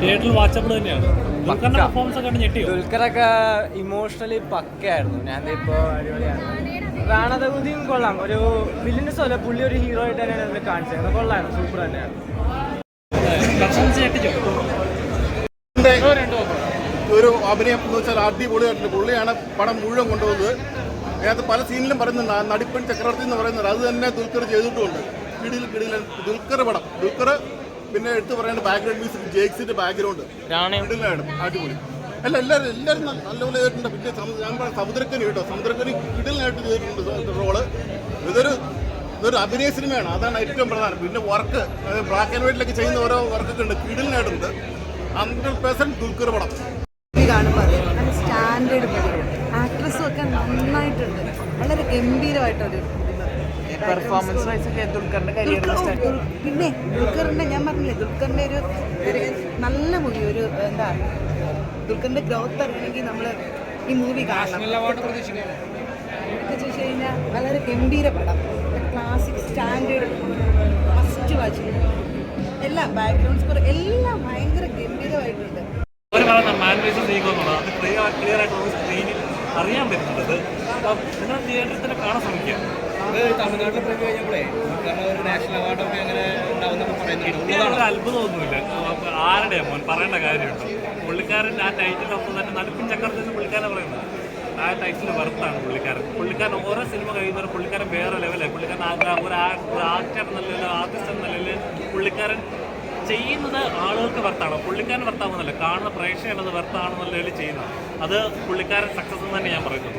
തിയേറ്ററിൽ വാച്ചബിൾ തന്നെയാണ്. ദുൽഖറൊക്കെ ഇമോഷണലി പക്കയായിരുന്നു. ഞാൻ ഇപ്പോ അടിപൊളിയാണ് പ്രാണതകുതിയും കൊള്ളാം. ഒരു വില്ലിന്റെ പുള്ളി ഒരു ഹീറോ ആയിട്ട് തന്നെയാണ് കാണിച്ചത്. കൊള്ളായിരുന്നു. സൂപ്പർ തന്നെയാണ് ഒരു അഭിനയം എന്ന് വെച്ചാൽ അടിപൊളിയായിട്ടുണ്ട്. പുള്ളിയാണ് പടം മുഴുവൻ കൊണ്ടുപോകുന്നത്. അതിനകത്ത് പല സീനിലും പറയുന്നുണ്ട് ആ നടിപ്പൻ ചക്രവർത്തി എന്ന് പറയുന്നത്. അത് തന്നെ ദുൽഖർ ചെയ്തിട്ടുമുണ്ട് കിടിയിൽ കിടിയിൽ ദുൽഖർ പടം. ദുൽഖർ പിന്നെ എടുത്തു പറയേണ്ട ബാക്ക്ഗ്രൗണ്ട് മ്യൂസിക് ജേക്സിന്റെ ബാക്ക്ഗ്രൗണ്ട് കിടിലാണ് അടിപൊളി. അല്ല എല്ലാവരും എല്ലാവരും നല്ലപോലെ ചെയ്തിട്ടുണ്ട്. പിന്നെ ഞാൻ പറയാം സമുദ്രക്കനി കേട്ടോ. സമുദ്രക്കനി കിടിലായിട്ട് ചെയ്തിട്ടുണ്ട് റോൾ ഇതൊരു ഇതൊരു അഭിനയ സിനിമയാണ്. അതാണ് ഏറ്റവും പ്രധാനം. പിന്നെ വർക്ക് ബ്ലാക്ക് ആൻഡ് വൈറ്റിലൊക്കെ ചെയ്യുന്ന ഓരോ വർക്കൊക്കെ ഉണ്ട്. കിടിലിനായിട്ടുണ്ട് ഹൺഡ്രഡ് പെർസെന്റ് ദുൽഖർ പടം. സ്റ്റാൻഡേർഡ് നന്നായിട്ടുണ്ട്. വളരെ ഗംഭീരമായിട്ടൊരു പെർഫോമൻസ് വൈസൊക്കെ ദുൽഖറിന്റെ പിന്നെ ദുൽഖറിന്റെ ഞാൻ പറഞ്ഞില്ലേ ദുൽഖറിന്റെ ഒരു ഒരു നല്ല മൂവി ഒരു എന്താ ദുൽഖറിന്റെ ഗ്രോത്ത് അറിയണമെങ്കിൽ നമ്മൾ ഈ മൂവി കാണണം. എന്നൊക്കെ ചോദിച്ചു കഴിഞ്ഞാൽ വളരെ ഗംഭീര പടം. ക്ലാസിക് സ്റ്റാൻഡേർഡ് ഫസ്റ്റ് വാച്ച് എല്ലാ ബാക്ക്ഗ്രൗണ്ട് സ്കോർ എല്ലാം ഭയങ്കര ഗംഭീരമായിട്ടുണ്ട്. ക്ലിയർ ആയിട്ട് സ്ക്രീനിൽ അറിയാൻ പറ്റുന്നത് നിങ്ങൾ തിയേറ്ററിൽ തന്നെ കാണാൻ ശ്രമിക്കുക. തമിഴ്നാട്ടിൽ പോയി കഴിഞ്ഞപ്പോഴേ ഒരു നാഷണൽ അവാർഡൊക്കെ അങ്ങനെ അത്ഭുതമൊന്നുമില്ല ആരുടെയാ മോൻ? പറയേണ്ട കാര്യമുണ്ട്? പുള്ളിക്കാരൻ ആ ടൈറ്റിൽ ഒപ്പം തന്നെ നടുപ്പിൻ ചക്രത്തിൽ നിന്ന് പുള്ളിക്കാരനെ പറയുന്നത്. ആ ടൈറ്റിൽ വെറുത്താണ് പുള്ളിക്കാരൻ. പുള്ളിക്കാരൻ ഓരോ സിനിമ കഴിയുന്നവരും പുള്ളിക്കാരൻ വേറെ ലെവലാണ് പുള്ളിക്കാരൻ ഒരു ആക്ടർ എന്ന ആർട്ടിസ്റ്റ് എന്ന പുള്ളിക്കാരൻ ചെയ്യുന്നത് ആളുകൾക്ക് വർത്താണ് പുള്ളിക്കാരൻ വർത്താവുന്നല്ല കാണുന്ന പ്രേക്ഷകൻ അത് വർത്താണെന്നുള്ള നിലയിൽ ചെയ്യുന്നത് അത് പുള്ളിക്കാരൻ സക്സസ് എന്ന് തന്നെ ഞാൻ പറയുന്നത്.